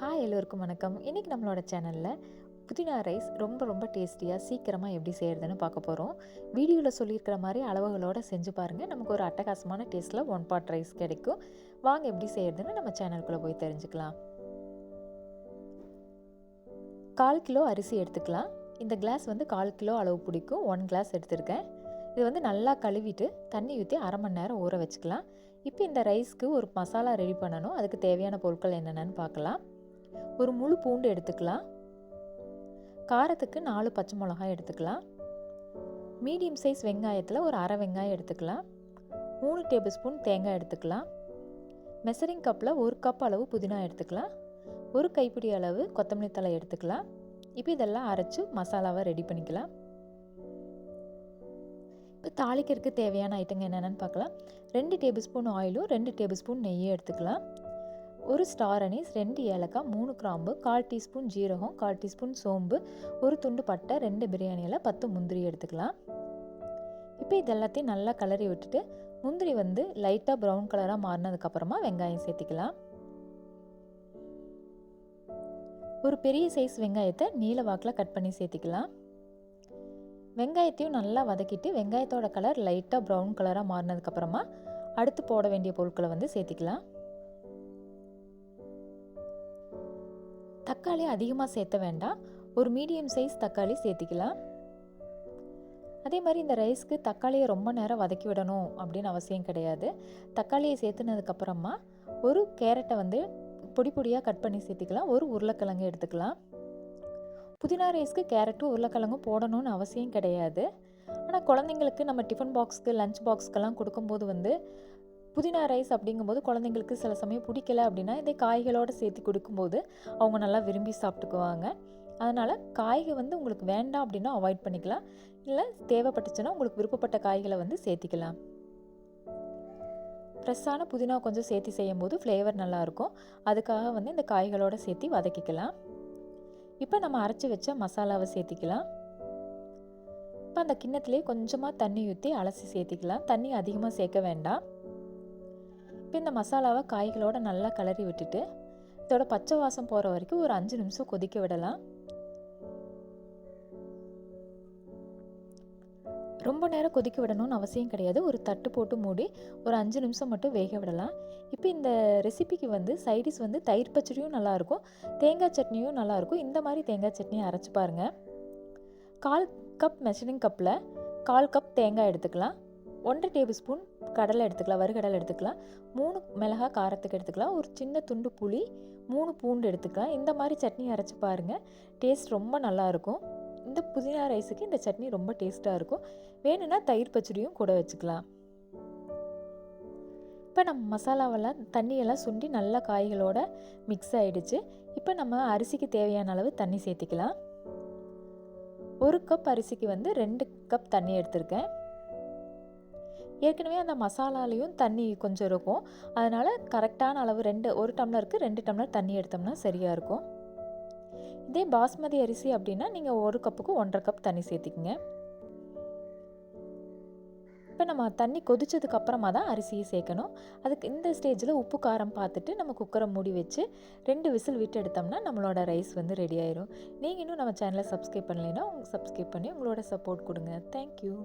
Hi எல்லோருக்கும் வணக்கம். இன்றைக்கி நம்மளோட சேனலில் புதினா ரைஸ் ரொம்ப ரொம்ப டேஸ்டியாக சீக்கிரமாக எப்படி செய்கிறதுன்னு பார்க்க போகிறோம் வீடியோவில் சொல்லியிருக்கிற மாதிரி அளவுகளோடு செஞ்சு பாருங்கள் நமக்கு ஒரு அட்டகாசமான டேஸ்ட்டில் ஒன் பாட் ரைஸ் கிடைக்கும். வாங்க எப்படி செய்கிறதுன்னு நம்ம சேனலுக்குள்ளே போய் தெரிஞ்சுக்கலாம். கால் கிலோ அரிசி எடுத்துக்கலாம். இந்த கிளாஸ் வந்து கால் கிலோ அளவு பிடிக்கும். ஒன் கிளாஸ் எடுத்திருக்கேன். இது வந்து நல்லா கழுவிட்டு தண்ணி ஊற்றி அரை மணி நேரம் ஊற வச்சுக்கலாம். இப்போ இந்த ரைஸ்க்கு ஒரு மசாலா ரெடி பண்ணணும். அதுக்கு தேவையான பொருட்கள் என்னென்னு பார்க்கலாம். ஒரு முழு பூண்டு எடுத்துக்கலாம். காரத்துக்கு நாலு பச்சை மிளகாய் எடுத்துக்கலாம். மீடியம் சைஸ் வெங்காயத்தில் ஒரு அரை வெங்காயம் எடுத்துக்கலாம். மூணு டேபிள் ஸ்பூன் தேங்காய் எடுத்துக்கலாம். மெசரிங் கப்பில் ஒரு கப் அளவு புதினா எடுத்துக்கலாம். ஒரு கைப்பிடி அளவு கொத்தமல்லி தலை எடுத்துக்கலாம். இப்போ இதெல்லாம் அரைச்சி மசாலாவை ரெடி பண்ணிக்கலாம். இப்போ தாளிக்கிறதுக்கு தேவையான ஐட்டங்க என்னென்னு பார்க்கலாம். ரெண்டு டேபிள் ஸ்பூன் ஆயிலும் ரெண்டு டேபிள் ஸ்பூன் நெய்யும் எடுத்துக்கலாம். ஒரு ஸ்டார் அனீஸ் ரெண்டு ஏலக்காய் மூணு கிராம்பு கால் டீஸ்பூன் ஜீரகம் கால் டீஸ்பூன் சோம்பு ஒரு துண்டு பட்டை ரெண்டு பிரியாணியில் பத்து முந்திரி எடுத்துக்கலாம். இப்போ இதெல்லாத்தையும் நல்லா கலரி விட்டுட்டு முந்திரி வந்து லைட்டாக ப்ரௌன் கலராக மாறினதுக்கப்புறமா வெங்காயம் சேர்த்திக்கலாம். ஒரு பெரிய சைஸ் வெங்காயத்தை நீல வாக்கில் கட் பண்ணி சேர்த்திக்கலாம். வெங்காயத்தையும் நல்லா வதக்கிட்டு வெங்காயத்தோட கலர் லைட்டாக ப்ரௌன் கலராக மாறினதுக்கப்புறமா அடுத்து போட வேண்டிய பொருட்களை வந்து சேர்த்திக்கலாம். தக்காளி அதிகமாக சேர்த்த வேண்டாம். ஒரு மீடியம் சைஸ் தக்காளி சேர்த்திக்கலாம். அதே மாதிரி இந்த ரைஸ்க்கு தக்காளியை ரொம்ப நேரம் வதக்கி விடணும் அப்படின்னு அவசியம் கிடையாது. தக்காளியை சேர்த்துனதுக்கப்புறமா ஒரு கேரட்டை வந்து பொடி பொடியாக கட் பண்ணி சேர்த்திக்கலாம். ஒரு உருளைக்கிழங்கு எடுத்துக்கலாம். புதினா ரைஸ்க்கு கேரட்டும் உருளைக்கிழங்கும் போடணும்னு அவசியம் கிடையாது. ஆனால் குழந்தைங்களுக்கு நம்ம டிஃபன் பாக்ஸ்க்கு லஞ்ச் பாக்ஸ்க்கெல்லாம் கொடுக்கும்போது வந்து புதினா ரைஸ் அப்படிங்கும்போது குழந்தைங்களுக்கு சில சமயம் பிடிக்கல அப்படின்னா இதே காய்களோடு சேர்த்து கொடுக்கும்போது அவங்க நல்லா விரும்பி சாப்பிட்டுக்குவாங்க. அதனால் காய்கள் வந்து உங்களுக்கு வேண்டாம் அப்படின்னா அவாய்ட் பண்ணிக்கலாம். இல்லை தேவைப்பட்டுச்சுன்னா உங்களுக்கு விருப்பப்பட்ட காய்களை வந்து சேர்த்திக்கலாம். ஃப்ரெஷ்ஷான புதினா கொஞ்சம் சேர்த்து செய்யும் போது ஃப்ளேவர் நல்லாயிருக்கும். அதுக்காக வந்து இந்த காய்களோடு சேர்த்து வதக்கிக்கலாம். இப்போ நம்ம அரைச்சி வச்ச மசாலாவை சேர்த்திக்கலாம். இப்போ அந்த கிண்ணத்துலேயே கொஞ்சமாக தண்ணி ஊற்றி அலசி சேர்த்திக்கலாம். தண்ணி அதிகமாக சேர்க்க வேண்டாம். இப்போ இந்த மசாலாவை காய்களோட நல்லா கிளறி விட்டுட்டு இதோட பச்சை வாசம் போகிற வரைக்கும் ஒரு அஞ்சு நிமிஷம் கொதிக்க விடலாம். ரொம்ப நேரம் கொதிக்க விடணும்னு அவசியம் கிடையாது. ஒரு தட்டு போட்டு மூடி ஒரு அஞ்சு நிமிஷம் மட்டும் வேக விடலாம். இப்போ இந்த ரெசிபிக்கு வந்து சைடிஷ் வந்து தயிர் பச்சடியும் நல்லாயிருக்கும் தேங்காய் சட்னியும் நல்லாயிருக்கும் இந்த மாதிரி தேங்காய் சட்னியை அரைச்சி பாருங்கள் கால் கப் மெஷரிங் கப்பில் கால் கப் தேங்காய் எடுத்துக்கலாம். ஒன்றரை டேபிள் ஸ்பூன் கடலை எடுத்துக்கலாம் வறுகடலை எடுத்துக்கலாம் மூணு மிளகா காரத்துக்கு எடுத்துக்கலாம் ஒரு சின்ன துண்டு புளி மூணு பூண்டு எடுத்துக்கலாம். இந்த மாதிரி சட்னி அரைச்சி பாருங்கள் டேஸ்ட் ரொம்ப நல்லாயிருக்கும் இந்த புதினா ரைஸுக்கு இந்த சட்னி ரொம்ப டேஸ்ட்டாக இருக்கும். வேணும்னா தயிர் பச்சடியும் கூட வச்சுக்கலாம். இப்போ நம்ம மசாலாவெல்லாம் தண்ணியெல்லாம் சுண்டி நல்லா காய்களோட மிக்ஸ் ஆகிடுச்சு இப்போ நம்ம அரிசிக்கு தேவையான அளவு தண்ணி சேர்த்திக்கலாம். ஒரு கப் அரிசிக்கு வந்து ரெண்டு கப் தண்ணி எடுத்திருக்கேன். ஏற்கனவே அந்த மசாலாலையும் தண்ணி கொஞ்சம் இருக்கும். அதனால் கரெக்டான அளவு ரெண்டு ஒரு டம்ளருக்கு ரெண்டு டம்ளர் தண்ணி எடுத்தோம்னா சரியாக இருக்கும். இதே பாஸ்மதி அரிசி அப்படின்னா நீங்கள் ஒரு கப்புக்கு ஒன்றரை கப் தண்ணி சேர்த்திக்கங்க. இப்போ நம்ம தண்ணி கொதிச்சதுக்கு அப்புறமா தான் அரிசியை சேர்க்கணும். அதுக்கு இந்த ஸ்டேஜில் உப்பு காரம் பார்த்துட்டு நம்ம குக்கரை மூடி வச்சு ரெண்டு விசில் விட்டு எடுத்தோம்னா நம்மளோட ரைஸ் வந்து ரெடி ஆயிரும். நீங்கள் இன்னும் நம்ம சேனலை சப்ஸ்கிரைப் பண்ணலைன்னா சப்ஸ்கிரைப் பண்ணி உங்களோட சப்போர்ட் கொடுங்க. தேங்க்யூ